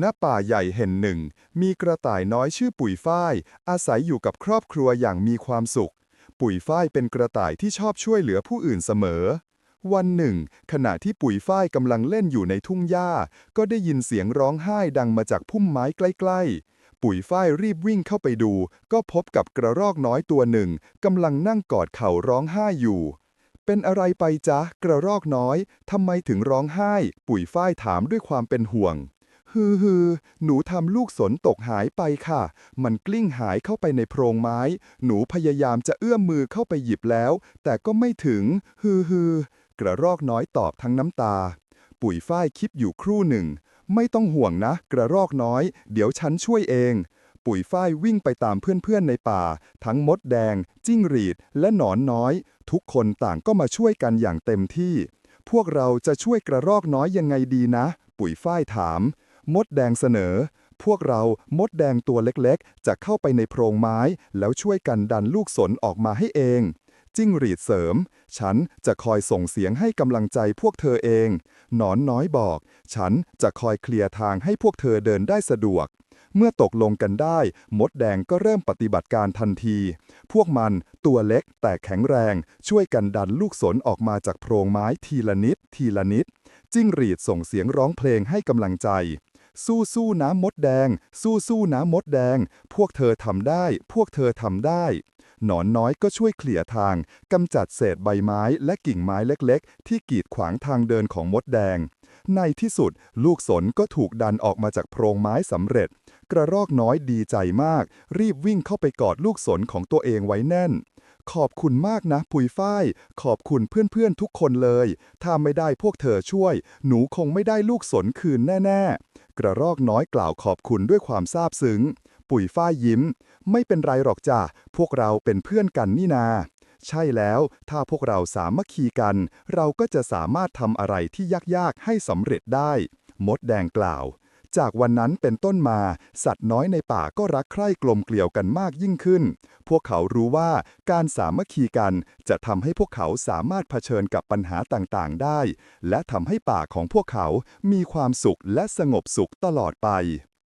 ณป่าใหญ่แห่งหนึ่ง มีกระต่ายน้อยชื่อปุ๋ยฝ้าย อาศัยอยู่กับครอบครัวอย่างมีความสุข ปุ๋ยฝ้ายเป็นกระต่ายที่ชอบช่วยเหลือผู้อื่นเสมอ วันหนึ่ง ขณะที่ปุ๋ยฝ้ายกำลังเล่นอยู่ในทุ่งหญ้า ก็ได้ยินเสียงร้องไห้ดังมาจากพุ่มไม้ใกล้ๆ ปุ๋ยฝ้ายรีบวิ่งเข้าไปดู ก็พบกับกระรอกน้อยตัวหนึ่งกำลังนั่งกอดเข่าร้องไห้อยู่เป็นอะไรไปจ๊ะ กระรอกน้อย ทำไมถึงร้องไห้ ปุ๋ยฝ้ายถามด้วยความเป็นห่วง ฮือฮือหนูทำลูกสนตกหายไปค่ะ มันกลิ้งหายเข้าไปในโพรงไม้ หนูพยายามจะเอื้อมมือเข้าไปหยิบแล้ว แต่ก็ไม่ถึง ฮือฮือกระรอกน้อยตอบทั้งน้ำตา ปุ๋ยฝ้ายคิดอยู่ครู่หนึ่ง ไม่ต้องห่วงนะ กระรอกน้อย เดี๋ยวฉันช่วยเอง ปุ๋ยฝ้ายวิ่งไปตามเพื่อนๆในป่า ทั้งมดแดง จิ้งหรีด และหนอนน้อย ทุกคนต่างก็มาช่วยกันอย่างเต็มที่ พวกเราจะช่วยกระรอกน้อยยังไงดีนะ ปุ๋ยฝ้ายถาม มดแดงเสนอ พวกเรามดแดงตัวเล็กๆ จะเข้าไปในโพรงไม้ แล้วช่วยกันดันลูกสนออกมาให้เอง จิ้งหรีดเสริม ฉันจะคอยส่งเสียงให้กำลังใจพวกเธอเอง หนอนน้อยบอก ฉันจะคอยเคลียร์ทางให้พวกเธอเดินได้สะดวกเมื่อตกลงกันได้ มดแดงก็เริ่มปฏิบัติการทันที พวกมันตัวเล็กแต่แข็งแรง ช่วยกันดันลูกสนออกมาจากโพรงไม้ทีละนิด ทีละนิด จิ้งหรีดส่งเสียงร้องเพลงให้กำลังใจ สู้สู้นะมดแดง สู้สู้นะมดแดง พวกเธอทำได้ พวกเธอทำได้ หนอนน้อยก็ช่วยเคลียร์ทางกำจัดเศษใบไม้และกิ่งไม้เล็กๆ ที่กีดขวางทางเดินของมดแดง ในที่สุด ลูกสนก็ถูกดันออกมาจากโพรงไม้สำเร็จ กระรอกน้อยดีใจมาก รีบวิ่งเข้าไปกอดลูกสนของตัวเองไว้แน่นขอบคุณมากนะปุยฝ้าย ขอบคุณเพื่อนๆทุกคนเลย ถ้าไม่ได้พวกเธอช่วย หนูคงไม่ได้ลูกสนคืนแน่ ๆ ระรอกน้อยกล่าวขอบคุณด้วยความซาบซึ้ง ปุ๋ยฝ้ายยิ้ม ไม่เป็นไรหรอกจ้ะพวกเราเป็นเพื่อนกันนี่นา ใช่แล้ว ถ้าพวกเราสามัคคีกัน เราก็จะสามารถทำอะไรที่ยากๆให้สำเร็จได้ มดแดงกล่าว จากวันนั้นเป็นต้นมา สัตว์น้อยในป่าก็รักใคร่กลมเกลียวกันมากยิ่งขึ้น พวกเขารู้ว่าการสามัคคีกันจะทำให้พวกเขาสามารถเผชิญกับปัญหาต่างๆ ได้ และทำให้ป่าของพวกเขามีความสุขและสงบสุขตลอดไป